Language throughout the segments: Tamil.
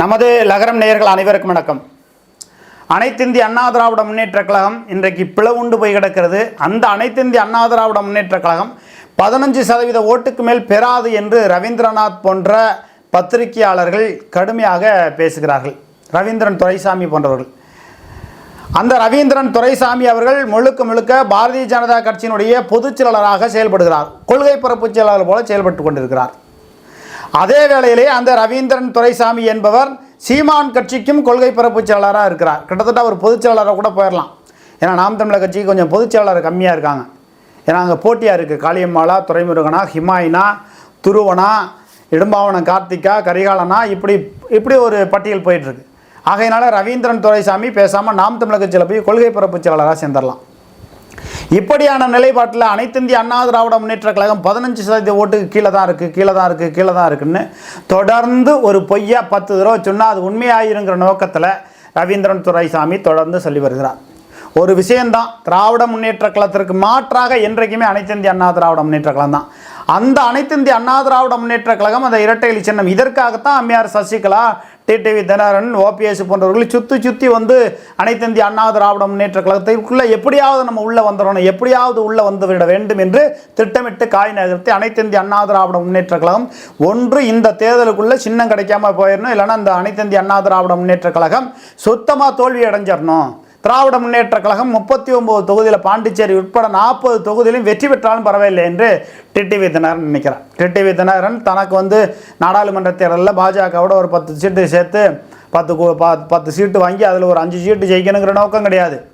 நமது லகரம் நேயர்கள் அனைவருக்கும் வணக்கம். அனைத்திந்திய அண்ணா திராவிட முன்னேற்ற கழகம் இன்றைக்கு பிளவுண்டு போய் கிடக்கிறது. அந்த அனைத்திந்திய அண்ணா திராவிட முன்னேற்ற கழகம் பதினஞ்சு சதவீத ஓட்டுக்கு மேல் பெறாது என்று ரவீந்திரநாத் போன்ற பத்திரிகையாளர்கள் கடுமையாக பேசுகிறார்கள். ரவீந்திரன் துரைசாமி போன்றவர்கள். அந்த ரவீந்திரன் துரைசாமி அவர்கள் முழுக்க முழுக்க பாரதிய ஜனதா கட்சியினுடைய பொதுச் செயலாளராக செயல்படுகிறார். கொள்கை பரப்புச் செயலாளர் போல செயல்பட்டு கொண்டிருக்கிறார். அதே வேளையிலே அந்த ரவீந்திரன் துரைசாமி என்பவர் சீமான் கட்சிக்கும் கொள்கை பரப்பு செயலாளராக இருக்கிறார். கிட்டத்தட்ட அவர் பொதுச் செயலாளராக கூட போயிடலாம் ஏன்னா நாம் தமிழர் கட்சிக்கு கொஞ்சம் பொதுச் செயலாளர் கம்மியாக இருக்காங்க. ஏன்னா அங்கே போட்டியாக இருக்குது காளியம்மாளா துரைமுருகனா ஹிமாயினா துருவனா இடும்பாவனம் கார்த்திகா கரிகாலனா இப்படி இப்படி ஒரு பட்டியல் போயிட்டுருக்கு ஆகையினால ரவீந்திரன் துரைசாமி பேசாமல் நாம் தமிழக கட்சியில் போய் கொள்கை பரப்பு செயலாளராக சேர்ந்துடலாம் இப்படியான நிலைப்பாட்டில் அனைத்திந்திய அண்ணா திராவிட முன்னேற்ற கழகம் பதினஞ்சு சதவீத ஓட்டுக்கு கீழே தான் இருக்குது கீழே தான் இருக்குது கீழே தான் இருக்குன்னு தொடர்ந்து ஒரு பொய்யா பத்து தடவை சொன்னால் அது உண்மையாயிருங்கிற நோக்கத்தில் ரவீந்திரன் துரைசாமி தொடர்ந்து சொல்லி வருகிறார். ஒரு விஷயந்தான் திராவிட முன்னேற்ற கழகத்திற்கு மாற்றாக என்றைக்குமே அனைத்திந்திய அண்ணா திராவிட முன்னேற்ற கழகம் தான். அந்த அனைத்திந்திய அண்ணா திராவிட முன்னேற்ற கழகம் அந்த இரட்டை இலி சின்னம். இதற்காகத்தான் அம்மையார் சசிகலா டிடிவி தினகரன் ஓபிஎஸ் போன்றவர்கள் சுற்றி சுற்றி வந்து அனைத்திந்திய அண்ணா திராவிட முன்னேற்ற கழகத்திற்குள்ளே எப்படியாவது நம்ம உள்ளே வந்துடணும் எப்படியாவது உள்ளே வந்துவிட வேண்டும் என்று திட்டமிட்டு காய் நகர்த்தி அனைத்திந்திய அண்ணா திராவிட முன்னேற்ற கழகம் ஒன்று இந்த தேர்தலுக்குள்ளே சின்னம் கிடைக்காம போயிடணும் இல்லைன்னா இந்த அனைத்திந்திய அண்ணா திராவிட முன்னேற்ற கழகம் சுத்தமாக தோல்வி அடைஞ்சிடணும் திராவிட முன்னேற்ற கழகம் முப்பத்தி ஒன்பது தொகுதியில் பாண்டிச்சேரி உட்பட நாற்பது தொகுதியிலும் வெற்றி பெற்றாலும் பரவாயில்லை என்று டிடிவி தினகரன் நினைக்கிறார். டிடிவி தினகரன் தனக்கு வந்து நாடாளுமன்ற தேர்தலில் பாஜகவோட ஒரு பத்து சீட்டு சேர்த்து பத்து ப- பத்து சீட்டு வாங்கி அதில் ஒரு அஞ்சு சீட்டு ஜெயிக்கணுங்கிற நோக்கம் கிடையாது.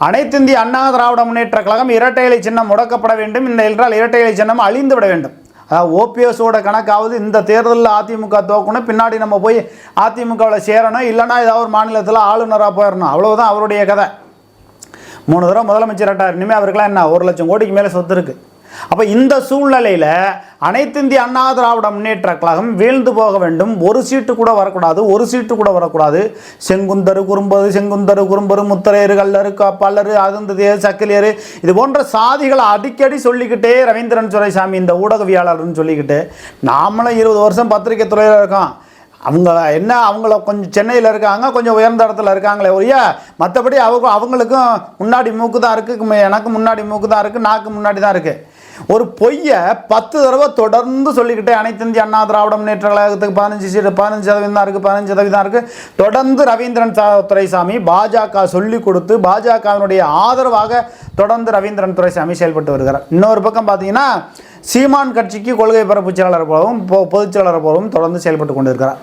அனைத்திந்திய அண்ணா திராவிட முன்னேற்ற கழகம் இரட்டை இலை சின்னம் முடக்கப்பட வேண்டும். இந்த என்றால் இரட்டை இலை சின்னம் அழிந்து விட வேண்டும். ஓபிஎஸோட கணக்காவது இந்த தேர்தலில் அதிமுக தோக்கணும். பின்னாடி நம்ம போய் அதிமுகவில் சேரணும். இல்லைன்னா ஏதாவது ஒரு மாநிலத்தில் ஆளுநராக போயிடணும் அவ்வளோதான் அவருடைய கதை. மூணு தடவை முதலமைச்சராட்டார் இனிமேல் அவருக்கெல்லாம் என்ன? ஒரு லட்சம் கோடிக்கு மேலே சொத்து இருக்குது அப்போ இந்த சூழ்நிலையில் அனைத்திந்திய அண்ணா திராவிட முன்னேற்ற கழகம் வீழ்ந்து போக வேண்டும். ஒரு சீட்டு கூட வரக்கூடாது ஒரு சீட்டு கூட வரக்கூடாது. செங்குந்தரு குறும்பது செங்குந்தரு குறும்பரு முத்தரையரு கல்லரு க- பல்லரு அருந்ததியர் சக்கிலியர் இது போன்ற சாதிகளை அடிக்கடி சொல்லிக்கிட்டே ரவீந்திரன் துரைசாமி இந்த ஊடகவியாளர்னு சொல்லிக்கிட்டு நாமளும் இருபது வருஷம் பத்திரிக்கை துறையில் இருக்கோம். அவங்க என்ன அவங்கள கொஞ்சம் சென்னையில் இருக்காங்க கொஞ்சம் உயர்ந்த இடத்துல இருக்காங்களே ஒழிய மற்றபடி அவங்க அவங்களுக்கும் முன்னாடி மூக்கு தான் இருக்குது எனக்கு முன்னாடி மூக்கு தான் இருக்குது நாக்கு முன்னாடி தான் இருக்குது ஒரு பொய்யை பத்து தடவை தொடர்ந்து சொல்லிக்கிட்டே அனைத்து இந்திய அண்ணா திராவிட முன்னேற்ற கழகத்துக்கு பதினஞ்சு சீட்டு பதினஞ்சு சதவீதம் தான் இருக்குது பதினஞ்சு சதவீதம் தான் இருக்குது தொடர்ந்து ரவீந்திரன் துரைசாமி பாஜக சொல்லி கொடுத்து பாஜகவினுடைய ஆதரவாக தொடர்ந்து ரவீந்திரன் துரைசாமி செயல்பட்டு வருகிறார். இன்னொரு பக்கம் பார்த்தீங்கன்னா சீமான் கட்சிக்கு கொள்கை பரப்பு செயலாளர் போலவும் பொ- பொதுச் செயலாளர் போலவும் தொடர்ந்து செயல்பட்டு கொண்டிருக்கிறார்.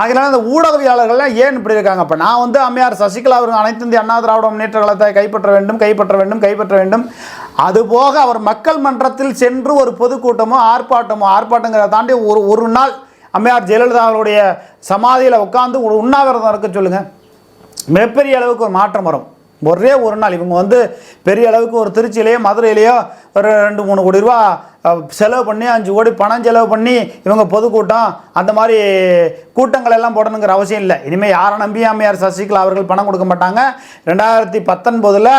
ஆகையினால இந்த ஊடகவியாளர்கள்லாம் ஏன் இப்படி இருக்காங்க? அப்போ நான் வந்து அம்மையார் சசிகலா அவர்கள் அனைத்து இந்திய அண்ணா திராவிட முன்னேற்ற கழகத்தை கைப்பற்ற வேண்டும் கைப்பற்ற வேண்டும் கைப்பற்ற வேண்டும். அதுபோக அவர் மக்கள் மன்றத்தில் சென்று ஒரு பொதுக்கூட்டமோ ஆர்ப்பாட்டமோ ஆர்ப்பாட்டங்கிறத தாண்டி ஒரு ஒரு நாள் அம்மையார் ஜெயலலிதா அவருடைய சமாதியில் உட்காந்து ஒரு உண்ணாவிரதம் இருக்க சொல்லுங்கள் மிகப்பெரிய அளவுக்கு ஒரு மாற்றம் வரும். ஒரே ஒரு நாள் இவங்க வந்து பெரிய அளவுக்கு ஒரு திருச்சியிலையோ மதுரையிலையோ ஒரு ரெண்டு மூணு கோடி ரூபா செலவு பண்ணி அஞ்சு கோடி பணம் செலவு பண்ணி இவங்க பொதுக்கூட்டம் அந்த மாதிரி கூட்டங்கள் எல்லாம் போடணுங்கிற அவசியம் இல்லை. இனிமேல் யாரை நம்பி அம்மையார் சசிகலா அவர்கள் பணம் கொடுக்க மாட்டாங்க. ரெண்டாயிரத்தி பத்தொன்பதில்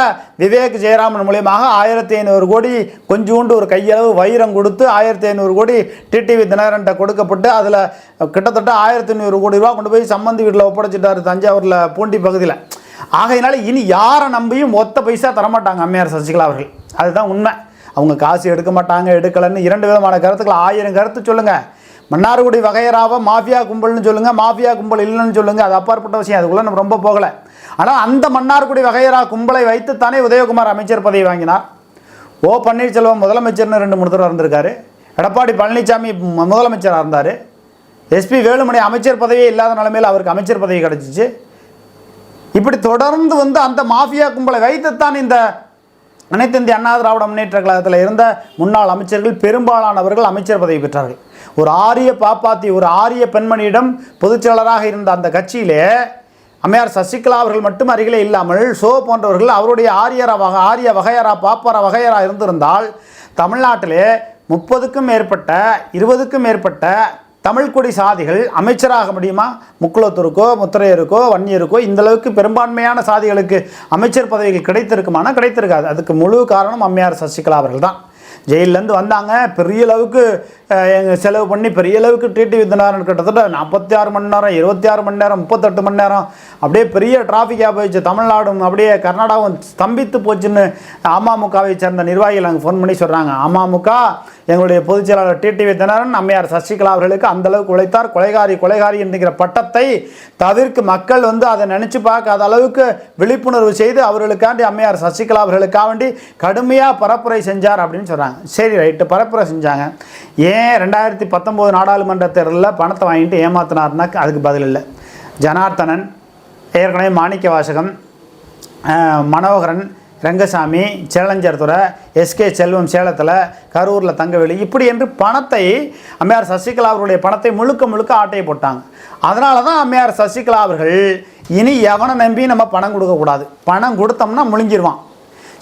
விவேக் ஜெயராமன் மூலியமாக ஆயிரத்தி ஐநூறு கோடி கொஞ்சோண்டு ஒரு கையளவு வைரம் கொடுத்து ஆயிரத்தி ஐநூறு கோடி டிடிவி தினகரன்ட்ட கொடுக்கப்பட்டு அதில் கிட்டத்தட்ட ஆயிரத்தி ஐநூறு கோடி ரூபா கொண்டு போய் சம்மந்தி வீட்டில் ஒப்படைச்சிட்டார் தஞ்சாவூரில் பூண்டி பகுதியில். ஆகையினால இனி யாரை நம்பியும் ஒத்த பைசா தரமாட்டாங்க அம்மையார் சசிகலா அவர்கள். அதுதான் உண்மை. அவங்க காசு எடுக்க மாட்டாங்க எடுக்கலைன்னு இரண்டு விதமான கருத்துக்கள். ஆயிரம் கருத்து சொல்லுங்கள் மன்னார்குடி வகையராவை மாஃபியா கும்பல்னு சொல்லுங்கள் மாஃபியா கும்பல் இல்லைன்னு சொல்லுங்கள் அது அப்பாற்பட்ட விஷயம். அதுக்குள்ளே நம்ம ரொம்ப போகலை. ஆனால் அந்த மன்னார்குடி வகையரா கும்பலை வைத்துத்தானே உதயகுமார் அமைச்சர் பதவி வாங்கினார். ஓ பன்னீர்செல்வம் முதலமைச்சர்னு ரெண்டு மூணு தடவை இருந்திருக்காரு. எடப்பாடி பழனிசாமி முதலமைச்சராக இருந்தார். எஸ்பி வேலுமணி அமைச்சர் பதவியே இல்லாத நிலமையில் அவருக்கு அமைச்சர் பதவி கிடச்சிச்சு. இப்படி தொடர்ந்து வந்து அந்த மாஃபியா கும்பலை வைத்துத்தான் இந்த அனைத்து இந்திய அண்ணா திராவிட முன்னேற்ற கழகத்தில் இருந்த முன்னாள் அமைச்சர்கள் பெரும்பாலானவர்கள் அமைச்சர் பதவி பெற்றார்கள். ஒரு ஆரிய பாப்பாத்தி ஒரு ஆரிய பெண்மணியிடம் பொதுச்செயலராக இருந்த அந்த கட்சியிலே அம்மையார் சசிகலா அவர்கள் மட்டும் அருகிலே இல்லாமல் சோ போன்றவர்கள் அவருடைய ஆரியரா வக ஆரிய வகையரா பாப்பாரா வகையரா இருந்திருந்தால் தமிழ்நாட்டிலே முப்பதுக்கும் மேற்பட்ட இருபதுக்கும் மேற்பட்ட தமிழ்குடி சாதிகள் அமைச்சராக முடியுமா? முக்குளத்தூருக்கோ முத்திரையருக்கோ வன்னியருக்கோ இந்தளவுக்கு பெரும்பான்மையான சாதிகளுக்கு அமைச்சர் பதவிகள் கிடைத்திருக்குமானா கிடைத்திருக்காது. அதுக்கு முழு காரணம் அம்மையார் சசிகலா அவர்கள் தான் ஜெயிலேருந்து வந்தாங்க. பெரிய அளவுக்கு எங்கள் செலவு பண்ணி பெரிய அளவுக்கு டிடி வித்யநாதன் கிட்டத்தட்ட நாற்பத்தி ஆறு மணி நேரம் இருபத்தி ஆறு மணி நேரம் முப்பத்தெட்டு மணி நேரம் அப்படியே பெரிய டிராஃபிக்காக போயிடுச்சு. தமிழ்நாடும் அப்படியே கர்நாடகாவும் ஸ்தம்பித்து போச்சுன்னு அமமுகவை சேர்ந்த நிர்வாகிகள் அங்கே ஃபோன் பண்ணி சொல்கிறாங்க அமமுக எங்களுடைய பொதுச் செயலாளர் டிடிவி தினரன் அம்மையார் சசிகலா அவர்களுக்கு அந்த அளவுக்கு உழைத்தார். கொலைகாரி கொலைகாரி என்கிற பட்டத்தை தவிர்க்கு மக்கள் வந்து அதை நினச்சி பார்க்காத அளவுக்கு விழிப்புணர்வு செய்து அவர்களுக்காண்டி அம்மையார் சசிகலா அவர்களுக்காக வேண்டி கடுமையாக பரப்புரை செஞ்சார் அப்படின்னு சொல்கிறாங்க சரி ரைட்டு பரப்புரை செஞ்சாங்க. ஏன் ரெண்டாயிரத்தி பத்தொம்போது நாடாளுமன்ற தேர்தலில் பணத்தை வாங்கிட்டு ஏமாத்தினார்னா அதுக்கு பதில் இல்லை. ஜனார்த்தனன் ஏற்கனவே மாணிக்க வாசகம் மனோகரன் ரங்கசாமி சேலஞ்சர் துறை எஸ்கே செல்வம் சேலத்தில் கரூரில் தங்கவெளி இப்படி என்று பணத்தை அம்மையார் சசிகலா அவர்களுடைய பணத்தை முழுக்க முழுக்க ஆட்டை போட்டாங்க. அதனால தான் அம்மையார் சசிகலா அவர்கள் இனி எவனை நம்பி நம்ம பணம் கொடுக்கக்கூடாது பணம் கொடுத்தோம்னா முழுங்கிடுவான்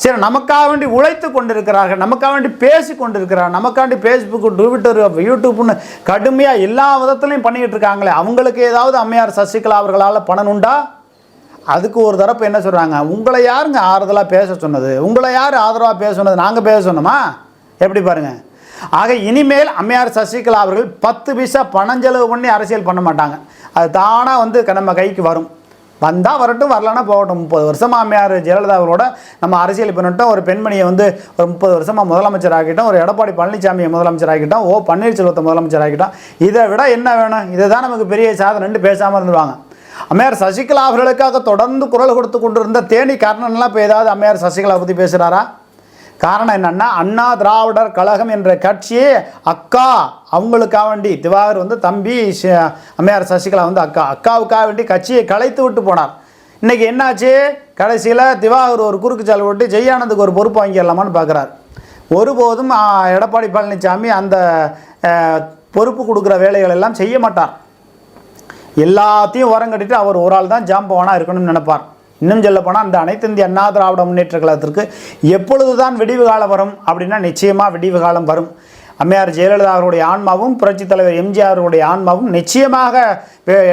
சரி நமக்காக வேண்டி உழைத்து கொண்டிருக்கிறார்கள் நமக்காக வேண்டி பேசி கொண்டிருக்கிறார் நமக்காண்டி ஃபேஸ்புக்கு ட்விட்டர் யூடியூப்னு கடுமையாக எல்லா விதத்துலையும் பண்ணிக்கிட்டு இருக்காங்களே அவங்களுக்கு ஏதாவது அம்மையார் சசிகலா அவர்களால் பணம் உண்டா? அதுக்கு ஒரு தரப்பு என்ன சொல்கிறாங்க உங்களை யாருங்க ஆறுதலாக பேச சொன்னது? உங்களை யார் ஆதரவாக பேச சொன்னது? நாங்கள் பேச சொன்னோமா? எப்படி பாருங்கள் ஆக இனிமேல் அம்மையார் சசிகலா அவர்கள் பத்து பைசா பணஞ்செலவு பண்ணி அரசியல் பண்ண மாட்டாங்க. அது தானாக வந்து க- நம்ம கைக்கு வரும். வந்தால் வரட்டும் வரலன்னா போகட்டும். முப்பது வருஷமா அம்மையார் ஜெயலலிதா அவரோட நம்ம அரசியல் பண்ணிட்டோம் ஒரு பெண்மணியை வந்து ஒரு முப்பது வருஷமாக முதலமைச்சர் ஆகிட்டோம் ஒரு எடப்பாடி பழனிசாமியை முதலமைச்சர் ஆகிட்டோம் ஓ பன்னீர்செல்வத்தை முதலமைச்சர் ஆகிட்டோம் இதை விட என்ன வேணும்? இதை தான் நமக்கு பெரிய சாதனைன்னு பேசாமல் இருந்துருவாங்க. அம்மையார் சசிகலா அவர்களுக்காக தொடர்ந்து குரல் கொடுத்து கொண்டிருந்த தேனி கர்ணன்லாம் இப்போ ஏதாவது அம்மையார் சசிகலா பற்றி பேசுகிறாரா காரணம் என்னென்னா அண்ணா திராவிடர் கழகம் என்ற கட்சியே அக்கா அவங்களுக்காக வேண்டி. திவாகர் வந்து தம்பி அம்மையார் சசிகலா வந்து அக்கா. அக்காவுக்காக வேண்டி கட்சியை கலைத்து விட்டு போனார். இன்றைக்கி என்னாச்சு? கடைசியில் திவாகர் ஒரு குறுக்கு சால் விட்டு ஜெயானந்துக்கு ஒரு பொறுப்பு வாங்கிடலாமான்னு பார்க்குறார் ஒருபோதும் எடப்பாடி பழனிசாமி அந்த பொறுப்பு கொடுக்குற வேலைகள் எல்லாம் செய்ய மாட்டார். எல்லாத்தையும் உரம் கட்டிட்டு அவர் ஒரு ஆள் தான் ஜாம்பவானாக இருக்கணும்னு நினைப்பார். இன்னும் சொல்ல போனால் அந்த அனைத்து இந்திய அண்ணா திராவிட முன்னேற்ற கழகத்திற்கு எப்பொழுது தான் விடிவு காலம் வரும் அப்படின்னா நிச்சயமாக விடிவு காலம் வரும். அம்மையார் ஜெயலலிதா அவருடைய ஆன்மாவும் புரட்சித் தலைவர் எம்ஜிஆருடைய ஆன்மாவும் நிச்சயமாக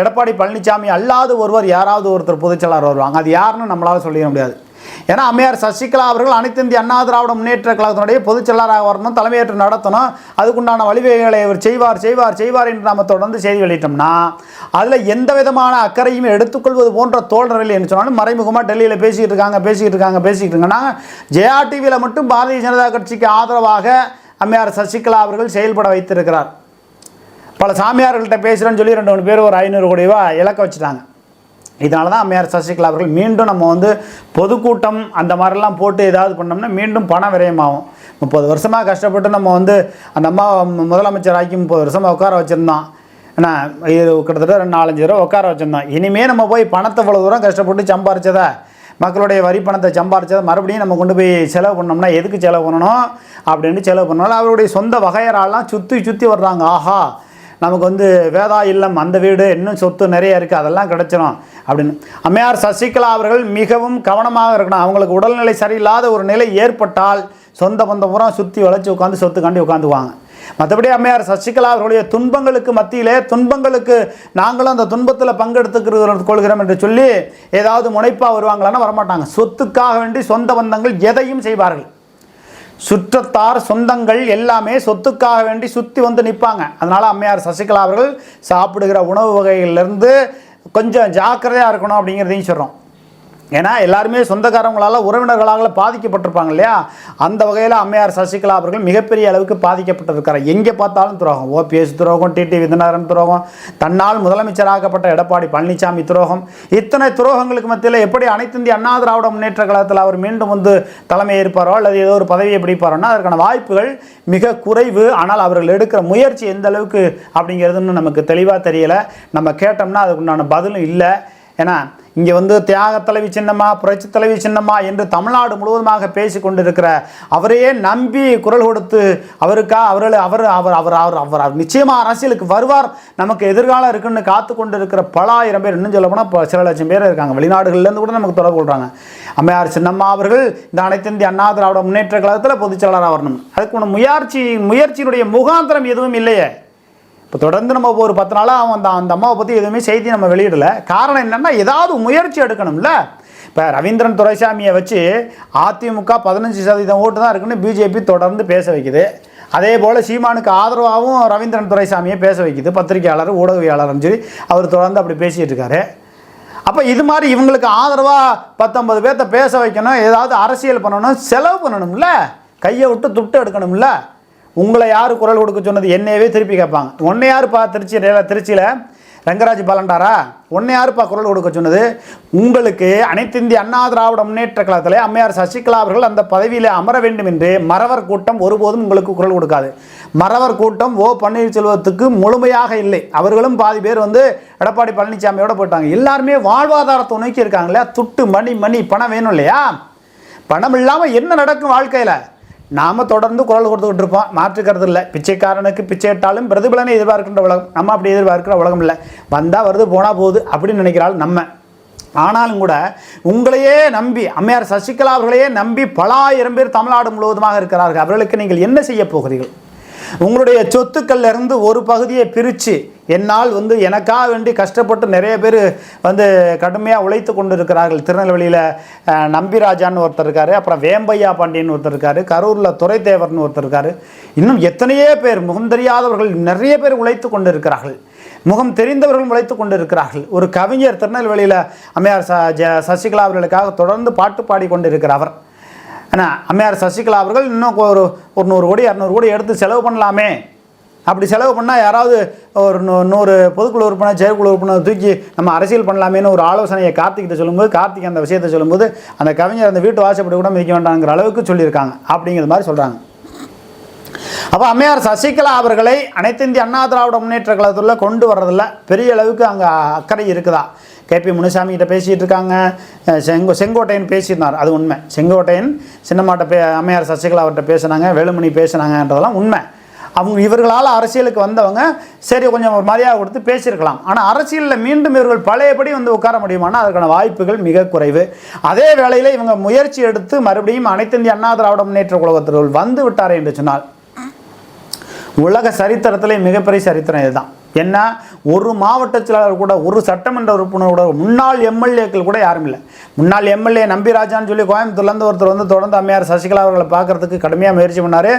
எடப்பாடி பழனிசாமி அல்லாத ஒருவர் யாராவது ஒருத்தர் பொதுச்செயலாளர் வருவாங்க. அது யாருன்னு நம்மளால் சொல்லிட முடியாது. ஏன்னா அம்மையார் சசிகலா அவர்கள் அனைத்து இந்திய அண்ணா திராவிட முன்னேற்ற கழகத்தினுடைய பொதுச் செயலாளராக வரணும் தலைமையேற்று நடத்தணும். அதுக்குண்டான வழிவகைகளை இவர் செய்வார் செய்வார் செய்வார் என்று நம்ம தொடர்ந்து செய்தி வெளியிட்டோம்னா அதில் எந்த விதமான அக்கறையும் எடுத்துக்கொள்வது போன்ற தோழர்கள் என்று சொன்னாலும் மறைமுகமாக டெல்லியில் பேசிக்கிட்டு இருக்காங்க பேசிக்கிட்டு இருக்காங்க பேசிக்கிட்டு இருக்காங்கன்னா ஜெயா டிவியில் மட்டும் பாரதிய ஜனதா கட்சிக்கு ஆதரவாக அம்மையார் சசிகலா அவர்கள் செயல்பட வைத்திருக்கிறார். பல சாமியார்கள்ட்ட பேசுகிறேன்னு சொல்லி ரெண்டு மூணு பேர் ஒரு ஐநூறு கோடி ரூபா இலக்க வச்சுட்டாங்க. இதனால தான் அம்மையார் சசிகலா அவர்கள் மீண்டும் நம்ம வந்து பொதுக்கூட்டம் அந்த மாதிரிலாம் போட்டு ஏதாவது பண்ணோம்னா மீண்டும் பணம் விரயமாகும். முப்பது வருஷமாக கஷ்டப்பட்டு நம்ம வந்து அந்த அம்மா முதலமைச்சர் ஆக்கி முப்பது வருஷமாக உட்கார வச்சுருந்தோம் ஏன்னா இது கிட்டத்தட்ட ரெண்டு நாலஞ்சு ரூபா உட்கார வச்சுருந்தோம் இனிமேல் நம்ம போய் பணத்தை இவ்வளோ தூரம் கஷ்டப்பட்டு சம்பாரிச்சதா? மக்களுடைய வரி பணத்தை சம்பாரிச்சதை மறுபடியும் நம்ம கொண்டு போய் செலவு பண்ணோம்னா எதுக்கு செலவு பண்ணணும்? அப்படின்னு செலவு பண்ணாலும் அவருடைய சொந்த வகையறாலாம் சுற்றி சுற்றி வர்றாங்க. ஆஹா நமக்கு வந்து வேதா இல்லம் அந்த வீடு இன்னும் சொத்து நிறைய இருக்குது அதெல்லாம் கிடைச்சிரும். அப்படின்னு. அம்மையார் சசிகலா அவர்கள் மிகவும் கவனமாக இருக்கணும். அவங்களுக்கு உடல்நிலை சரியில்லாத ஒரு நிலை ஏற்பட்டால் சொந்த பந்தம் பூரா சுற்றி வளைச்சி உட்காந்து சொத்துக்காண்டி உட்காந்துவாங்க மற்றபடி அம்மையார் சசிகலா அவர்களுடைய துன்பங்களுக்கு மத்தியிலே துன்பங்களுக்கு நாங்களும் அந்த துன்பத்தில் பங்கெடுத்துக்கிறது கொள்கிறோம் என்று சொல்லி ஏதாவது முனைப்பாக வருவாங்களான்னு வரமாட்டாங்க. சொத்துக்காக வேண்டி சொந்த பந்தங்கள் எதையும் செய்வார்கள். சுற்றத்தார் சொந்தங்கள் எல்லாமே சொத்துக்காக வேண்டி சுற்றி வந்து நிற்பாங்க அதனால் அம்மையார் சசிகலா அவர்கள் சாப்பிடுகிற உணவு வகைகள்லேருந்து கொஞ்சம் ஜாக்கிரதையாக இருக்கணும் அப்படிங்கிறதையும் சொல்கிறோம் ஏன்னா எல்லாருமே சொந்தக்காரங்களால் உறவினர்களால் பாதிக்கப்பட்டிருப்பாங்க இல்லையா? அந்த வகையில் அம்மையார் சசிகலா அவர்கள் மிகப்பெரிய அளவுக்கு பாதிக்கப்பட்டிருக்கிறார் எங்கே பார்த்தாலும் துரோகம். ஓபிஎஸ் துரோகம் டிடி வித்யநாதன் துரோகம் தன்னால் முதலமைச்சராக்கப்பட்ட எடப்பாடி பழனிசாமி துரோகம். இத்தனை துரோகங்களுக்கு மத்தியில் எப்படி அனைத்து இந்திய அண்ணா திராவிட முன்னேற்ற கழகத்தில் அவர் மீண்டும் வந்து தலைமை ஏற்பாரோ அல்லது ஏதோ ஒரு பதவியை பிடிப்பாரோன்னா அதற்கான வாய்ப்புகள் மிக குறைவு. ஆனால் அவர்கள் எடுக்கிற முயற்சி எந்த அளவுக்கு அப்படிங்கிறதுன்னு நமக்கு தெளிவாக தெரியலை. நம்ம கேட்டோம்னா அதுக்குண்டான பதிலும் இல்லை. ஏன்னா இங்கே வந்து தியாக தலைவி சின்னமா புரட்சி தலைவி சின்னமா என்று தமிழ்நாடு முழுவதுமாக பேசி கொண்டிருக்கிற அவரையே நம்பி குரல் கொடுத்து அவருக்கா அவர்கள் அவர் அவர் அவர் அவர் அவர் அவர் நிச்சயமாக அரசியலுக்கு வருவார். நமக்கு எதிர்காலம் இருக்குன்னு காத்து கொண்டு இருக்கிற பல ஆயிரம் பேர் இன்னும் சொல்ல போனால் இப்போ சில லட்சம் பேர் இருக்காங்க. வெளிநாடுகள்லேருந்து கூட நமக்கு தொடர்பு கொள்கிறாங்க அம்மையார் சின்னம்மா அவர்கள் இந்த அனைத்து இந்திய அண்ணா திராவிட முன்னேற்ற கழகத்தில் பொதுச் செயலாளராக வரணும். அதுக்கு முயற்சி முயற்சியினுடைய முகாந்திரம் எதுவும் இல்லையே. இப்போ தொடர்ந்து நம்ம ஒரு பத்து நாளாக அவன் அந்த அந்த அம்மாவை பற்றி எதுவுமே செய்தி நம்ம வெளியிடல. காரணம் என்னென்னா ஏதாவது முயற்சி எடுக்கணும்ல. இப்போ ரவீந்திரன் துரைசாமியை வச்சு அதிமுக பதினஞ்சு சதவீதம் ஓட்டு தான் இருக்குன்னு பிஜேபி தொடர்ந்து பேச வைக்குது. அதே போல் சீமானுக்கு ஆதரவாகவும் ரவீந்திரன் துரைசாமியை பேச வைக்குது. பத்திரிகையாளர் ஊடகவியாளர்னு சொல்லி அவர் தொடர்ந்து அப்படி பேசிகிட்டு இருக்காரு. அப்போ இது மாதிரி இவங்களுக்கு ஆதரவாக பத்தொன்பது பேர்த்த பேச வைக்கணும் ஏதாவது அரசியல் பண்ணணும் செலவு பண்ணணும்ல. கையை விட்டு துட்டு எடுக்கணும்ல. உங்களை யார் குரல் கொடுக்க சொன்னது என்னையவே திருப்பி கேட்பாங்க. உன்னை யாருப்பா திருச்சி திருச்சியில் ரங்கராஜ் பாலண்டாரா உன்னை யாருப்பா குரல் கொடுக்க சொன்னது? உங்களுக்கு அனைத்து இந்திய அண்ணா திராவிட முன்னேற்ற கழகத்தில் அம்மையார் சசிகலா அவர்கள் அந்த பதவியில் அமர வேண்டும் என்று மறவர் கூட்டம் ஒருபோதும் உங்களுக்கு குரல் கொடுக்காது. மறவர் கூட்டம் ஓ பன்னீர்செல்வத்துக்கு முழுமையாக இல்லை. அவர்களும் பாதி பேர் வந்து எடப்பாடி பழனிசாமியோட போயிட்டாங்க. எல்லாருமே வாழ்வாதாரத்தை நோக்கி இருக்காங்களே துட்டு மணி மணி பணம் வேணும் இல்லையா? பணம் இல்லாமல் என்ன நடக்கும் வாழ்க்கையில்? நாம் தொடர்ந்து குரல் கொடுத்துக்கிட்டு இருப்போம். மாற்றுக்கிறது இல்லை. பிச்சைக்காரனுக்கு பிச்சை இட்டாலும் பிரதிபலனை எதிர்பார்க்கின்ற உலகம். நம்ம அப்படி எதிர்பார்க்கிற உலகம் இல்லை. வந்தால் வருது போனால் போகுது அப்படின்னு நினைக்கிறாள் நம்ம. ஆனாலும் கூட உங்களையே நம்பி அம்மையார் சசிகலா அவர்களையே நம்பி பல ஆயிரம் பேர் தமிழ்நாடு முழுவதுமாக இருக்கிறார்கள். அவர்களுக்கு நீங்கள் என்ன செய்ய போகிறீர்கள்? உங்களுடைய சொத்துக்கள்ல இருந்து ஒரு பகுதியை பிரித்து என்னால் வந்து எனக்காக வேண்டி கஷ்டப்பட்டு நிறைய பேர் வந்து கடுமையாக உழைத்து கொண்டு இருக்கிறார்கள் திருநெல்வேலியில் நம்பிராஜான்னு ஒருத்தர் இருக்காரு அப்புறம் வேம்பையா பாண்டியன் ஒருத்தர் இருக்காரு கரூரில் துரைத்தேவர்னு ஒருத்தர் இருக்காரு. இன்னும் எத்தனையோ பேர் முகம் தெரியாதவர்கள் நிறைய பேர் உழைத்து கொண்டு இருக்கிறார்கள் முகம் தெரிந்தவர்கள் உழைத்து கொண்டு இருக்கிறார்கள் ஒரு கவிஞர் திருநெல்வேலியில் அம்மையார் ச சசிகலா அவர்களுக்காக தொடர்ந்து பாட்டு பாடி கொண்டு இருக்கிறவர் ஏன்னா அம்மையார் சசிகலா அவர்கள் இன்னும் ஒரு ஒரு நூறு கோடி இரநூறு கோடி எடுத்து செலவு பண்ணலாமே. அப்படி செலவு பண்ணால் யாராவது ஒரு நூ- நூறு பொதுக்குழு உறுப்பினர் செயற்குழு உறுப்பினர் தூக்கி நம்ம அரசியல் பண்ணலாமேன்னு ஒரு ஆலோசனையை கார்த்திகிட்ட சொல்லும்போது கார்த்திக் அந்த விஷயத்தை சொல்லும்போது அந்த கவிஞர் அந்த வீட்டு வாசப்படி கூட மிதிக்க வேண்டாங்கிற அளவுக்கு சொல்லியிருக்காங்க. அப்படிங்கிற மாதிரி சொல்கிறாங்க அப்போ அம்மையார் சசிகலா அவர்களை அனைத்து இந்திய அண்ணா திராவிட முன்னேற்ற கழகத்தில் கொண்டு வர்றதில் பெரிய அளவுக்கு அங்கே அக்கறை இருக்குதா? கேபி முனுசாமி கிட்ட பேசிகிட்டு இருக்காங்க. செங்கோ செங்கோட்டையன் பேசியிருந்தார் அது உண்மை. செங்கோட்டையன் சின்னமாட்ட பே அம்மையார் சசிகலா அவர்கிட்ட பேசினாங்க வேலுமணி பேசினாங்கன்றதெல்லாம் உண்மை. அவங்க இவர்களால் அரசியலுக்கு வந்தவங்க சரி கொஞ்சம் ஒரு மரியாதை கொடுத்து பேசியிருக்கலாம். ஆனால் அரசியலில் மீண்டும் இவர்கள் பழையபடி வந்து உட்கார முடியுமானா அதற்கான வாய்ப்புகள் மிக குறைவு. அதே வேளையில் இவங்க முயற்சி எடுத்து மறுபடியும் அனைத்து இந்திய அண்ணா திராவிட முன்னேற்ற கழகத்திற்குள் வந்து விட்டார் என்று சொன்னால் உலக சரித்திரத்திலே மிகப்பெரிய சரித்திரம் இதுதான். என்ன? ஒரு மாவட்ட செயலாளர் கூட ஒரு சட்டமன்ற உறுப்பினர் கூட முன்னாள் எம்எல்ஏக்கள் கூட யாரும் இல்லை. முன்னாள் எம்எல்ஏ நம்பிராஜான்னு சொல்லி கோயம்புத்தூர்லேருந்து ஒருத்தர் வந்து தொடர்ந்து அம்மையார் சசிகலா அவர்களை பார்க்கறதுக்கு கடுமையாக முயற்சி பண்ணார்.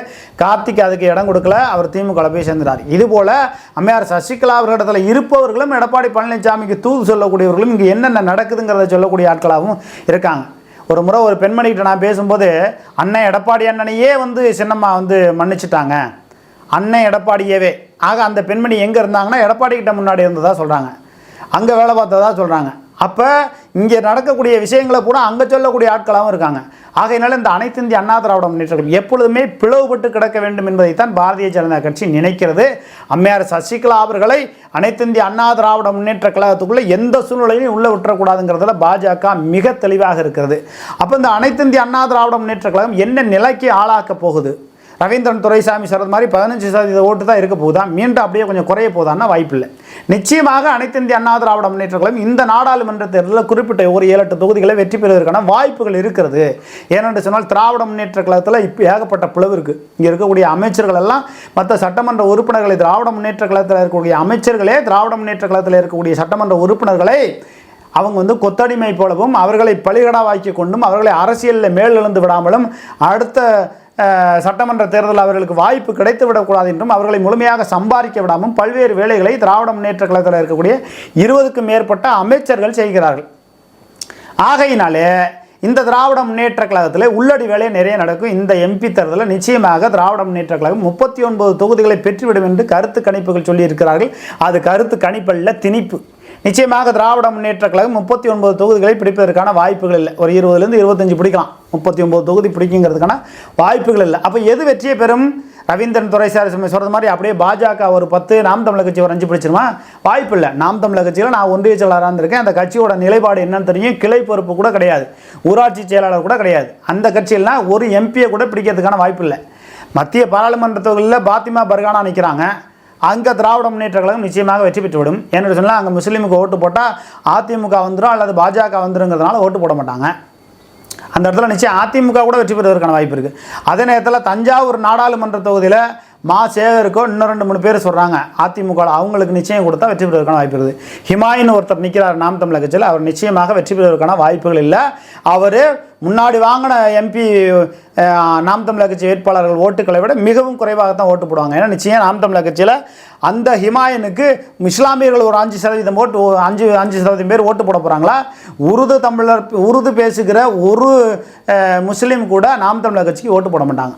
கார்த்திக் அதுக்கு இடம் கொடுக்கல. அவர் திமுக போய் சேர்ந்துட்டார். இதுபோல் அம்மையார் சசிகலா அவர்களிடத்தில் இருப்பவர்களும் எடப்பாடி பழனிசாமிக்கு தூது சொல்லக்கூடியவர்களும் இங்கே என்னென்ன நடக்குதுங்கிறத சொல்லக்கூடிய ஆட்களாகவும் இருக்காங்க. ஒரு முறை ஒரு பெண்மணிகிட்ட நான் பேசும்போது அண்ணன் எடப்பாடி அண்ணனையே வந்து சின்னம்மா வந்து மன்னிச்சிட்டாங்க. அண்ணன் எடப்பாடியவே ஆக அந்த பெண்மணி எங்கே இருந்தாங்கன்னா எடப்பாடி கிட்ட முன்னாடி இருந்ததாக சொல்கிறாங்க அங்கே வேலை பார்த்ததா சொல்கிறாங்க அப்போ இங்கே நடக்கக்கூடிய விஷயங்களை கூட அங்கே சொல்லக்கூடிய ஆட்களாகவும் இருக்காங்க. ஆகையினால இந்த அனைத்து இந்திய அண்ணா திராவிட முன்னேற்றம் எப்பொழுதுமே பிளவுபட்டு கிடக்க வேண்டும் என்பதைத்தான் பாரதிய ஜனதா கட்சி நினைக்கிறது. அம்மையார் சசிகலா அவர்களை அனைத்து இந்திய அண்ணா திராவிட முன்னேற்ற கழகத்துக்குள்ளே எந்த சூழ்நிலையும் உள்ளே விட்டுறக்கூடாதுங்கிறதுல பாஜக மிக தெளிவாக இருக்கிறது. அப்போ இந்த அனைத்து இந்திய அண்ணா திராவிட முன்னேற்ற கழகம் என்ன நிலைக்கு ஆளாக்கப் போகுது? ரவீந்திரன் துரைசாமி சொல்கிறது மாதிரி பதினஞ்சு சதவீத ஓட்டு தான் இருக்க போகுதா. மீண்டும் அப்படியே கொஞ்சம் குறைய போதான்னா வாய்ப்பில்லை நிச்சயமாக அனைத்து இந்திய அண்ணா திராவிட முன்னேற்றங்களும் இந்த நாடாளுமன்ற தேர்தலில் குறிப்பிட்ட ஒரு ஏழு எட்டு தொகுதிகளை வெற்றி பெறுவதற்கான வாய்ப்புகள் இருக்கிறது. ஏனென்று சொன்னால் திராவிட முன்னேற்ற கழகத்தில் இப்போ ஏகப்பட்ட பிளவு இருக்குது இங்கே இருக்கக்கூடிய அமைச்சர்கள் எல்லாம் மற்ற சட்டமன்ற உறுப்பினர்களை திராவிட முன்னேற்ற கழகத்தில் இருக்கக்கூடிய அமைச்சர்களே திராவிட முன்னேற்ற கழகத்தில் இருக்கக்கூடிய சட்டமன்ற உறுப்பினர்களை அவங்க வந்து கொத்தடிமை போலவும் அவர்களை பலிகடாவாக்கி கொண்டும் அவர்களை அரசியலில் மேலெழுந்து விடாமலும் அடுத்த சட்டமன்ற தேர்தல் அவர்களுக்கு வாய்ப்பு கிடைத்து விடக்கூடாது என்றும் அவர்களை முழுமையாக சம்பாதிக்க விடாமல் பல்வேறு வேலைகளை திராவிட முன்னேற்ற கழகத்தில் இருக்கக்கூடிய இருபதுக்கும் மேற்பட்ட அமைச்சர்கள் செய்கிறார்கள். ஆகையினாலே இந்த திராவிட முன்னேற்ற கழகத்தில் உள்ளடி வேலை நிறைய நடக்கும். இந்த எம்பி தேர்தலில் நிச்சயமாக திராவிட முன்னேற்ற கழகம் முப்பத்தி ஒன்பது தொகுதிகளை பெற்றுவிடும் என்று கருத்து கணிப்புகள் சொல்லியிருக்கிறார்கள். அது கருத்து கணிப்பல்ல திணிப்பு. நிச்சயமாக திராவிட முன்னேற்ற கழகம் முப்பத்தி ஒன்பது தொகுதிகளை பிடிப்பதற்கான வாய்ப்புகள் இல்லை. ஒரு இருபதுலேருந்து இருபத்தஞ்சு பிடிக்கலாம். முப்பத்தி ஒன்பது தொகுதி பிடிக்குங்கிறதுக்கான வாய்ப்புகள் இல்லை. அப்போ எது வெற்றியை பெறும்? ரவீந்திரன் துரைசாரி சொல்கிறது மாதிரி அப்படியே பாஜக ஒரு பத்து நாம் தமிழக கட்சி ஒரு அஞ்சு பிடிச்சிருமா? வாய்ப்பு இல்லை. நாம் தமிழக கட்சியில் நான் ஒன்றிய செயலாளராக இருந்திருக்கேன். அந்த கட்சியோட நிலைப்பாடு என்னன்னு தெரியும். கிளை பொறுப்பு கூட கிடையாது. ஊராட்சி செயலாளர் கூட கிடையாது. அந்த கட்சியிலாம் ஒரு எம்பியை கூட பிடிக்கிறதுக்கான வாய்ப்பு இல்லை. மத்திய பாராளுமன்ற தொகுதியில் பாத்திமா பர்கானா நிற்கிறாங்க அங்கே திராவிட முன்னேற்ற கழகம் நிச்சயமாக வெற்றி பெற்றுவிடும். ஏன்னு சொன்னால் அங்கே முஸ்லீமுக்கு ஓட்டு போட்டால் அதிமுக வந்துடும் அல்லது பாஜக வந்துருங்கிறதுனால ஓட்டு போட மாட்டாங்க. அந்த இடத்துல நிச்சயம் அதிமுக கூட வெற்றி பெறுவதற்கான வாய்ப்பு இருக்குது அதே நேரத்தில் தஞ்சாவூர் நாடாளுமன்ற தொகுதியில் மா சேகருக்கோ இன்னும் ரெண்டு மூணு பேர் சொல்கிறாங்க அதிமுக அவங்களுக்கு நிச்சயம் கொடுத்தா வெற்றி பெறுவதற்கான வாய்ப்பு இருக்குது. ஹிமாயின் ஒருத்தர் நிற்கிறார் நாம் தமிழக கட்சியில். அவர் நிச்சயமாக வெற்றி பெறுவதற்கான வாய்ப்புகள் இல்லை. அவர் முன்னாடி வாங்கின எம்பி நாம் தமிழக கட்சி வேட்பாளர்கள் ஓட்டுக்களை விட மிகவும் குறைவாக தான் ஓட்டு போடுவாங்க. ஏன்னா நிச்சயம் நாம் தமிழக கட்சியில் அந்த ஹிமாயனுக்கு இஸ்லாமியர்கள் ஒரு அஞ்சு சதவீதம் ஓட்டு அஞ்சு அஞ்சு சதவீதம் பேர் ஓட்டு போட போகிறாங்களா உருது தமிழர் உருது பேசுகிற ஒரு முஸ்லீம் கூட நாம் தமிழக கட்சிக்கு ஓட்டு போட மாட்டாங்க.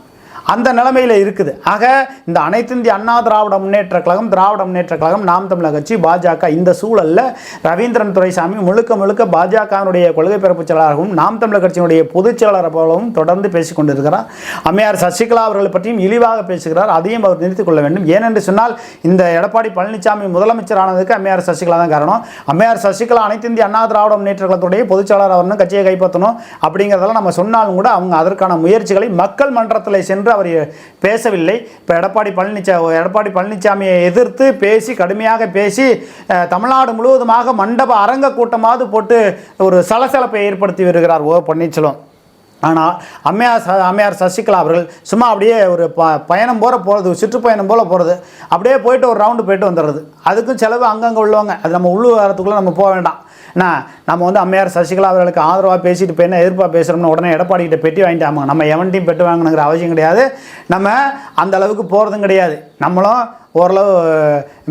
அந்த நிலைமையில் இருக்குது. ஆக இந்த அனைத்து இந்திய அண்ணா திராவிட முன்னேற்ற கழகம் திராவிட முன்னேற்ற கழகம் நாம் தமிழக கட்சி பாஜக இந்த சூழலில் ரவீந்திரன் துரைசாமி முழுக்க முழுக்க பாஜகவினுடைய கொள்கை பரப்பு செயலாளராகவும் நாம் தமிழர் கட்சியினுடைய பொதுச் செயலாளர் போலவும் தொடர்ந்து பேசிக் கொண்டிருக்கிறார். அம்மையார் சசிகலா அவர்களை பற்றியும் இழிவாக பேசுகிறார். அதையும் அவர் நிறுத்திக் கொள்ள வேண்டும். ஏனென்று சொன்னால் இந்த எடப்பாடி பழனிசாமி முதலமைச்சரானதுக்கு அம்மையார் சசிகலா தான் காரணம். அம்மையார் சசிகலா அனைத்து இந்திய அண்ணா திராவிட முன்னேற்ற கழகத்துடைய பொதுச் செயலாளர் கட்சியை கைப்பற்றணும். அப்படிங்கிறதெல்லாம் நம்ம சொன்னாலும் கூட அவங்க அதற்கான முயற்சிகளை மக்கள் மன்றத்தில் சென்று அவர் பேசவில்லை. இப்போ எடப்பாடி பழனிசாமி எடப்பாடி பழனிசாமியை எதிர்த்து பேசி கடுமையாக பேசி தமிழ்நாடு முழுவதுமாக மண்டப அரங்க கூட்டமாவது போட்டு ஒரு சலசலப்பை ஏற்படுத்தி வருகிறார் ஓ பன்னீர்செல்வம். ஆனால் அம்மையார் ச அம்மையார் சசிகலா அவர்கள் சும்மா அப்படியே ஒரு ப பயணம் போகிற போகிறது சுற்றுப்பயணம் போல் போகிறது அப்படியே போயிட்டு ஒரு ரவுண்டு போயிட்டு வந்துடுறது. அதுக்கும் செலவு அங்கங்கே உள்ளவங்க. அது நம்ம உள்ளூர் வரத்துக்குள்ளே நம்ம போக வேண்டாம். என்ன நம்ம வந்து அம்மையார் சசிகலா அவர்களுக்கு ஆதரவாக பேசிட்டு போய் என்ன எதிர்ப்பாக பேசுகிறோம்னு உடனே எடப்பாடி கிட்ட பெட்டி வாங்கிட்டாங்க நம்ம எவன்ட்டையும் பெட்டு வாங்கணுங்கிற அவசியம் கிடையாது. நம்ம அந்த அளவுக்கு போகிறதும் கிடையாது. நம்மளும் ஓரளவு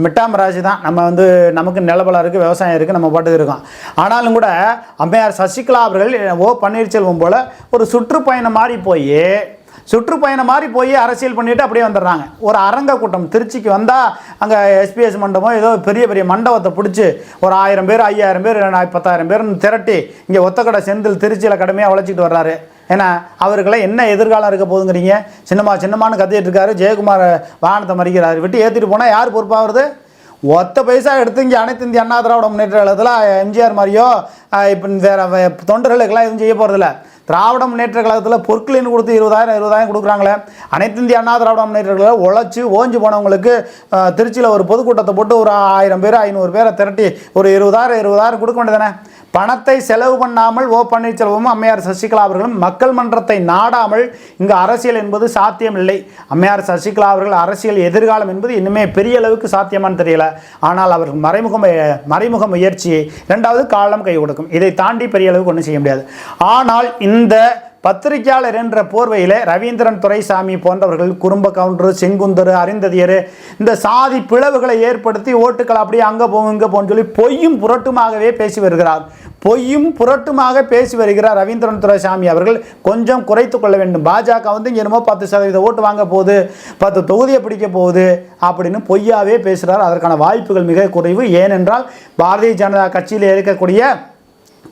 மிட்டாமராசி தான். நம்ம வந்து நமக்கு நிலபலம் இருக்குது விவசாயம் இருக்குது நம்ம பாட்டுக்கு இருக்கோம். ஆனாலும் கூட அம்மையார் சசிகலா அவர்கள் ஓ பன்னீர்செல்வம் போல் ஒரு சுற்றுப்பயணம் மாதிரி போய் சுற்றுப்பயணம் மாதிரி போய் அரசியல் பண்ணிட்டு அப்படியே வந்துடுறாங்க. ஒரு அரங்க கூட்டம் திருச்சிக்கு வந்தால் அங்கே எஸ்பிஎஸ் மண்டபம் ஏதோ பெரிய பெரிய மண்டபத்தை பிடிச்சி ஒரு ஆயிரம் பேர் ஐயாயிரம் பேர் பத்தாயிரம் பேர்னு திரட்டி இங்கே ஒத்தக்கடை செந்தில் திருச்சியில் கடுமையாக உழைச்சிட்டு வர்றாரு. ஏன்னா அவருக்கெல்லாம் என்ன எதிர்காலம் இருக்க போகுதுங்கிறீங்க? சின்னம்மா சின்னம்மான்னு கத்திட்டு இருக்காரு. ஜெயக்குமார் வாகனத்தை மறிக்கிறாரு. விட்டு ஏற்றிட்டு போனால் யார் பொறுப்பாகிறது ஒத்த பைசா எடுத்து இங்கே அனைத்து இந்திய அண்ணா திராவிட முன்னேற்ற கழகத்தில் எம்ஜிஆர் மாதிரியோ இப்போ வேறு தொண்டர்களுக்கெல்லாம் எதுவும் செய்ய போகிறதில்ல திராவிட முன்னேற்ற கழகத்தில் பொற்களின் கொடுத்து இருபதாயிரம் இருபதாயிரம் கொடுக்குறாங்களே. அனைத்து இந்திய அண்ணா திராவிட முன்னேற்ற கழகம் உழைச்சி ஓஞ்சி போனவங்களுக்கு திருச்சியில் ஒரு பொதுக்கூட்டத்தை போட்டு ஒரு ஆயிரம் பேர் ஐநூறு பேரை திரட்டி ஒரு இருபதாயிரம் இருபதாயிரம் கொடுக்க வேண்டியதானே பணத்தை செலவு பண்ணாமல் ஓ பன்னீர்செல்வமும் அம்மையார் சசிகலா அவர்களும் மக்கள் மன்றத்தை நாடாமல் இங்கு அரசியல் என்பது சாத்தியமில்லை அம்மையார் சசிகலா அவர்கள் அரசியல் எதிர்காலம் என்பது இன்னுமே பெரிய அளவுக்கு சாத்தியமான்னு தெரியல. ஆனால் அவர்கள் மறைமுக மறைமுக முயற்சி இரண்டாவது காலம் கை கொடுக்கும். இதை தாண்டி பெரிய அளவுக்கு ஒன்றும் செய்ய முடியாது. ஆனால் இந்த இந்த பத்திரிகையாளர் என்ற போர்வையில் ரவீந்திரன் துரைசாமி போன்றவர்கள் குறும்ப கவுண்டர் செங்குந்தர் அரிந்ததியர் இந்த சாதி பிளவுகளை ஏற்படுத்தி ஓட்டுக்கள் அப்படியே அங்கே போகும் இங்கே போகும் சொல்லி பொய்யும் புரட்டுமாகவே பேசி வருகிறார். பொய்யும் புரட்டுமாக பேசி வருகிறார் ரவீந்திரன் துரைசாமி அவர்கள். கொஞ்சம் குறைத்து கொள்ள வேண்டும். பாஜக வந்து என்னமோ பத்து சதவீத ஓட்டு வாங்க போகுது பத்து தொகுதியை பிடிக்க போகுது அப்படின்னு பொய்யாவே பேசுகிறார் அதற்கான வாய்ப்புகள் மிக குறைவு. ஏனென்றால் பாரதிய ஜனதா கட்சியில் இருக்கக்கூடிய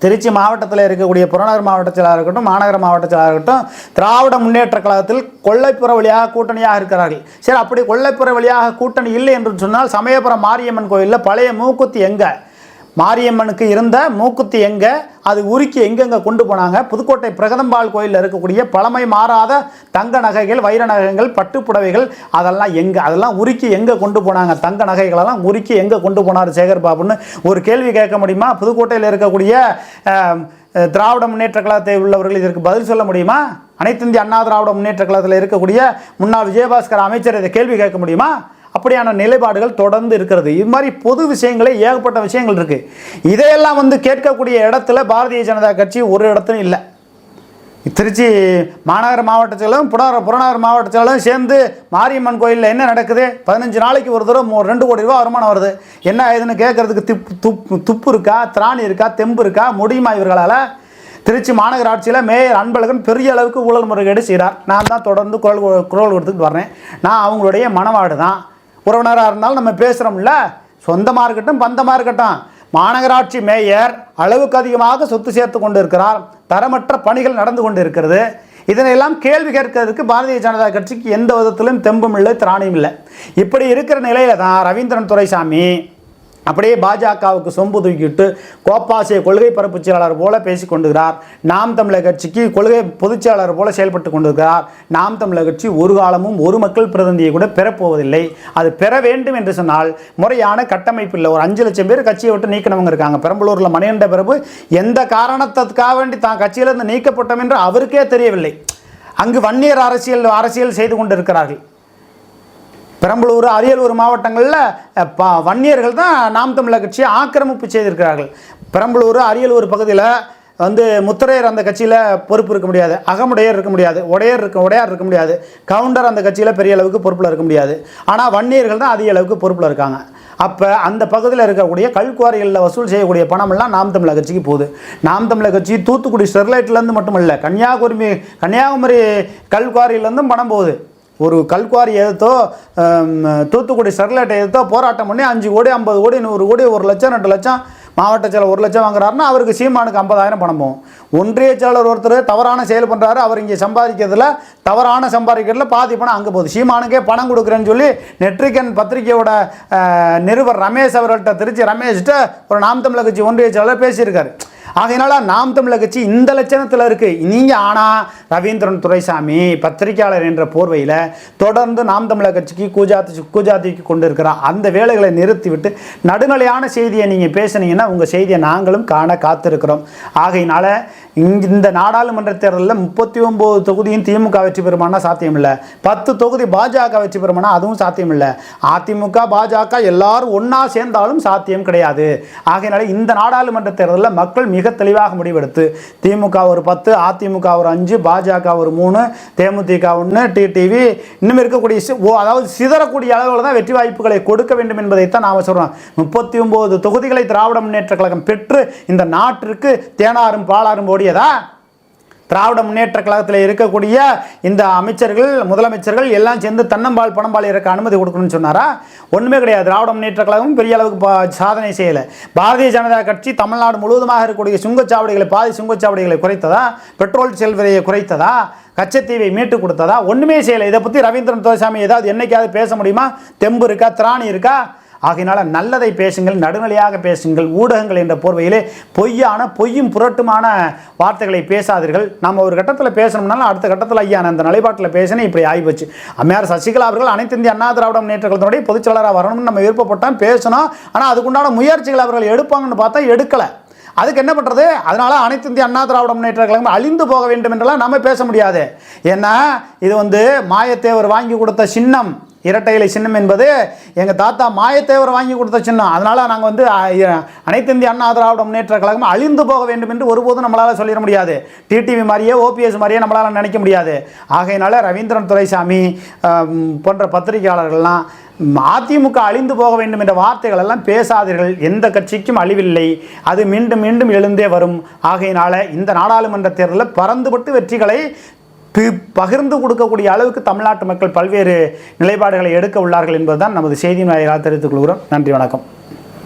திருச்சி மாவட்டத்தில் இருக்கக்கூடிய புறநகர் மாவட்ட செயலாக இருக்கட்டும் மாநகர மாவட்ட செயலாக இருக்கட்டும் திராவிட முன்னேற்ற கழகத்தில் கொல்லைப்புற வழியாக கூட்டணியாக இருக்கிறார்கள். சரி அப்படி கொல்லைப்புற வழியாக கூட்டணி இல்லை என்று சொன்னால் சமயபுரம் மாரியம்மன் கோயிலில் பழைய மூக்குத்தி எங்கே? மாரியம்மனுக்கு இருந்த மூக்குத்தி எங்கே அது உருக்கி எங்கெங்கே கொண்டு போனாங்க? புதுக்கோட்டை பிரகதம்பாள் கோயிலில் இருக்கக்கூடிய பழமை மாறாத தங்க நகைகள் வைர நகைகள் பட்டுப் புடவைகள் அதெல்லாம் எங்கே அதெல்லாம் உருக்கி எங்கே கொண்டு போனாங்க? தங்க நகைகளெல்லாம் உருக்கி எங்கே கொண்டு போனார் சேகர் பாபுன்னு? ஒரு கேள்வி கேட்க முடியுமா? புதுக்கோட்டையில் இருக்கக்கூடிய திராவிட முன்னேற்ற கழகத்தை உள்ளவர்கள் இதற்கு பதில் சொல்ல முடியுமா? அனைத்து இந்திய அண்ணா திராவிட முன்னேற்ற கழகத்தில் இருக்கக்கூடிய முன்னாள் விஜயபாஸ்கர் அமைச்சர் இதை கேள்வி கேட்க முடியுமா? அப்படியான நிலைப்பாடுகள் தொடர்ந்து இருக்கிறது. இது மாதிரி பொது விஷயங்களே ஏகப்பட்ட விஷயங்கள் இருக்குது இதையெல்லாம் வந்து கேட்கக்கூடிய இடத்துல பாரதிய ஜனதா கட்சி ஒரு இடத்துலையும் இல்லை. திருச்சி மாநகர மாவட்டத்திலும் செயலும் புறநகர் மாவட்டத்திலும் சேர்ந்து மாரியம்மன் கோயிலில் என்ன நடக்குது? பதினஞ்சு நாளைக்கு ஒரு தடவை மூ- ரெண்டு கோடி ரூபா வருமானம் வருது. என்ன ஆகுதுன்னு கேட்கறதுக்கு திப்பு துப்பு துப்பு இருக்கா? திராணி இருக்கா? தெம்பு இருக்கா? முடியுமா இவர்களால்? திருச்சி மாநகராட்சியில் மேயர் அன்பழகன் பெரிய அளவுக்கு ஊழல் முறைகேடு செய்கிறார் நான் தான் தொடர்ந்து குரல் குரல் கொடுத்துட்டு வர்றேன். நான் அவங்களுடைய மனவாடு தான். உறவினராக இருந்தாலும் நம்ம பேசுகிறோம்ல சொந்தமாக இருக்கட்டும் பந்தமாக இருக்கட்டும். மாநகராட்சி மேயர் அளவுக்கு அதிகமாக சொத்து சேர்த்து கொண்டு இருக்கிறார் தரமற்ற பணிகள் நடந்து கொண்டு இருக்கிறது இதனையெல்லாம் கேள்வி கேட்கறதுக்கு பாரதிய ஜனதா கட்சிக்கு எந்த விதத்திலும் தெம்பும் இல்லை திராணியும் இல்லை. இப்படி இருக்கிற நிலையில தான் ரவீந்திரன் துரைசாமி அப்படியே பாஜகவுக்கு சொம்பு தூக்கிட்டு கோப்பாசிய கொள்கை பரப்பு செயலாளர் போல பேசிக் கொண்டிருக்கிறார். நாம் தமிழர் கட்சிக்கு கொள்கை பொதுச் செயலாளர் போல செயல்பட்டு கொண்டிருக்கிறார். நாம் தமிழர் கட்சி ஒரு காலமும் ஒரு மக்கள் பிரதிநிதியை கூட பெறப்போவதில்லை. அது பெற வேண்டும் என்று சொன்னால் முறையான கட்டமைப்பு இல்லை. ஒரு அஞ்சு லட்சம் பேர் கட்சியை விட்டு நீக்கினவங்க இருக்காங்க. பெரம்பலூரில் மணிகண்ட பிரபு எந்த காரணத்துக்காக வேண்டி தான் கட்சியிலிருந்து நீக்கப்பட்டோம் என்று அவருக்கே தெரியவில்லை. அங்கு வன்னியர் அரசியல் அரசியல் செய்து கொண்டிருக்கிறார்கள். பெரம்பலூர் அரியலூர் மாவட்டங்களில் ப வன்னியர்கள் தான் நாம் தமிழர் கட்சியை ஆக்கிரமிப்பு செய்திருக்கிறார்கள். பெரம்பலூர் அரியலூர் பகுதியில் வந்து முத்தரையர் அந்த கட்சியில் பொறுப்பு இருக்க முடியாது. அகமுடையர் இருக்க முடியாது. உடையர் இருக்க உடையார் இருக்க முடியாது. கவுண்டர் அந்த கட்சியில் பெரிய அளவுக்கு பொறுப்பில் இருக்க முடியாது. ஆனால் வன்னியர்கள் தான் அதிக அளவுக்கு பொறுப்பில் இருக்காங்க. அப்போ அந்த பகுதியில் இருக்கக்கூடிய கல்குவாரிகளில் வசூல் செய்யக்கூடிய பணமெல்லாம் நாம் தமிழர் கட்சிக்கு போகுது. நாம் தமிழர் கட்சி தூத்துக்குடி ஸ்டெர்லைட்லேருந்து மட்டுமல்ல கன்னியாகுமரி கன்னியாகுமரி கல்குவாரியிலேருந்தும் பணம் போகுது. ஒரு கல்குவாரி எதிர்த்தோ தூத்துக்குடி ஸ்டெர்லைட்டை எதிர்த்தோ போராட்டம் பண்ணி அஞ்சு கோடி ஐம்பது கோடி நூறு கோடி ஒரு லட்சம் ரெண்டு லட்சம் மாவட்ட செயலர் ஒரு லட்சம் வாங்குறாருன்னா அவருக்கு சீமானுக்கு ஐம்பதாயிரம் பணம் போகும். ஒன்றிய செயலர் ஒருத்தர் தவறான செயல் பண்ணுறாரு அவர் இங்கே சம்பாதிக்கிறதுல தவறான சம்பாதிக்கிறதுல பாதி பணம் அங்கே போகுது. சீமானுக்கே பணம் கொடுக்குறேன்னு சொல்லி நெட்ரிகன் பத்திரிகையோட நிருபர் ரமேஷ் அவர்கள்ட்ட திருச்சி ரமேஷ்கிட்ட ஒரு நாம் தமிழக கட்சி ஒன்றிய செயலர் பேசியிருக்காரு. ஆகையினால நாம் தமிழர் கட்சி இந்த லட்சணத்தில் இருக்குது நீங்கள் ஆனால் ரவீந்திரன் துரைசாமி பத்திரிகையாளர் என்ற போர்வையில் தொடர்ந்து நாம் தமிழர் கட்சிக்கு கூஜாத்தி கூஜாத்திக்கு கொண்டு இருக்கிற அந்த வேலைகளை நிறுத்திவிட்டு நடுநிலையான செய்தியை நீங்கள் பேசுனீங்கன்னா உங்கள் செய்தியை நாங்களும் காண காத்திருக்கிறோம். ஆகையினால இங்க இந்த நாடாளுமன்ற தேர்தலில் முப்பத்தி ஒம்பது தொகுதியும் திமுக வெற்றி பெறுமானா சாத்தியம் இல்லை பத்து தொகுதி பாஜக வெற்றி பெறுமானா அதுவும் சாத்தியம் இல்லை அதிமுக பாஜக எல்லாரும் ஒன்றா சேர்ந்தாலும் சாத்தியம் கிடையாது. ஆகையினால இந்த நாடாளுமன்ற தேர்தலில் மக்கள் மிக தெளிவாக முடிவெடுத்து திமுக ஒரு பத்து அதிமுக ஒரு அஞ்சு பாஜக ஒரு மூணு தேமுதிக ஒன்று டிடிவி இன்னும் இருக்கக்கூடிய ஓ அதாவது சிதறக்கூடிய அளவில் தான் வெற்றி வாய்ப்புகளை கொடுக்க வேண்டும் என்பதைத்தான் நாம் சொல்கிறோம் முப்பத்தி ஒம்பது தொகுதிகளை திராவிட முன்னேற்ற கழகம் பெற்று இந்த நாட்டிற்கு தேனாரும் பாலாரும் ஓடியதா? திராவிட முன்னேற்ற கழகத்தில் இருக்கக்கூடிய இந்த அமைச்சர்கள் முதலமைச்சர்கள் எல்லாம் சேர்ந்து தன்னம்பால் பணம்பால் இறக்க அனுமதி கொடுக்கணும்னு சொன்னாரா? ஒன்றுமே கிடையாது. திராவிட முன்னேற்ற கழகம் பெரிய அளவுக்கு சாதனை செய்யலை. பாரதிய ஜனதா கட்சி தமிழ்நாடு முழுவதுமாக இருக்கக்கூடிய சுங்கச்சாவடிகளை பாதி சுங்கச்சாவடிகளை குறைத்ததா? பெட்ரோல் செல்வரையை குறைத்ததா? கச்சத்தீவை மீட்டு கொடுத்ததா? ஒன்றுமே செய்யலை. இதை பற்றி ரவீந்திரன் துரைசாமி ஏதாவது என்னைக்காவது பேச முடியுமா? தெம்பு இருக்கா? திராணி இருக்கா? ஆகையினால நல்லதை பேசுங்கள் நடுநிலையாக பேசுங்கள் ஊடகங்கள் என்ற போர்வையிலே பொய்யான பொய்யும் புரட்டுமான வார்த்தைகளை பேசாதீர்கள். நம்ம ஒரு கட்டத்தில் பேசணும்னாலும் அடுத்த கட்டத்தில் ஐயா அந்த நிலைப்பாட்டில் பேசினேன் இப்படி ஆகிப்போச்சு அம்மையார் சசிகலா அவர்கள் அனைத்து இந்திய அண்ணா திராவிட முன்னேற்ற கழகத்தினுடைய பொதுச் வரணும்னு நம்ம விருப்பப்பட்டால் பேசணும் ஆனால் அதுக்குண்டான முயற்சிகள் அவர்கள் எடுப்பாங்கன்னு பார்த்தா எடுக்கலை. அதுக்கு என்ன பண்ணுறது அதனால் அனைத்து இந்திய அண்ணா திராவிட முன்னேற்ற கழகம் அழிந்து போக வேண்டும் என்றெல்லாம் நம்ம பேச முடியாது. ஏன்னா இது வந்து மாயத்தேவர் வாங்கி கொடுத்த சின்னம். இரட்டை இலை சின்னம் என்பது எங்கள் தாத்தா மாயத்தேவர் வாங்கி கொடுத்த சின்னம். அதனால் நாங்கள் வந்து அனைத்து இந்திய அண்ணா திராவிட முன்னேற்ற கழகம் அழிந்து போக வேண்டும் என்று ஒருபோதும் நம்மளால் சொல்லிட முடியாது. டிடிவி மாதிரியே ஓபிஎஸ் மாதிரியே நம்மளால் நினைக்க முடியாது. ஆகையினால ரவீந்திரன் துரைசாமி போன்ற பத்திரிகையாளர்கள்லாம் அதிமுக அழிந்து போக வேண்டும் என்ற வார்த்தைகள் எல்லாம் பேசாதீர்கள். எந்த கட்சிக்கும் அழிவில்லை. அது மீண்டும் மீண்டும் எழுந்தே வரும். ஆகையினால இந்த நாடாளுமன்ற தேர்தலில் பறந்துபட்டு வெற்றிகளை பகிர்ந்து கொடுக்கக்கூடிய அளவுக்கு தமிழ்நாட்டு மக்கள் பல்வேறு நிலைப்பாடுகளை எடுக்க உள்ளார்கள் என்பதுதான் நமது செய்தியின் வாயிலாக தெரிவித்துக் கொள்கிறோம். நன்றி வணக்கம்.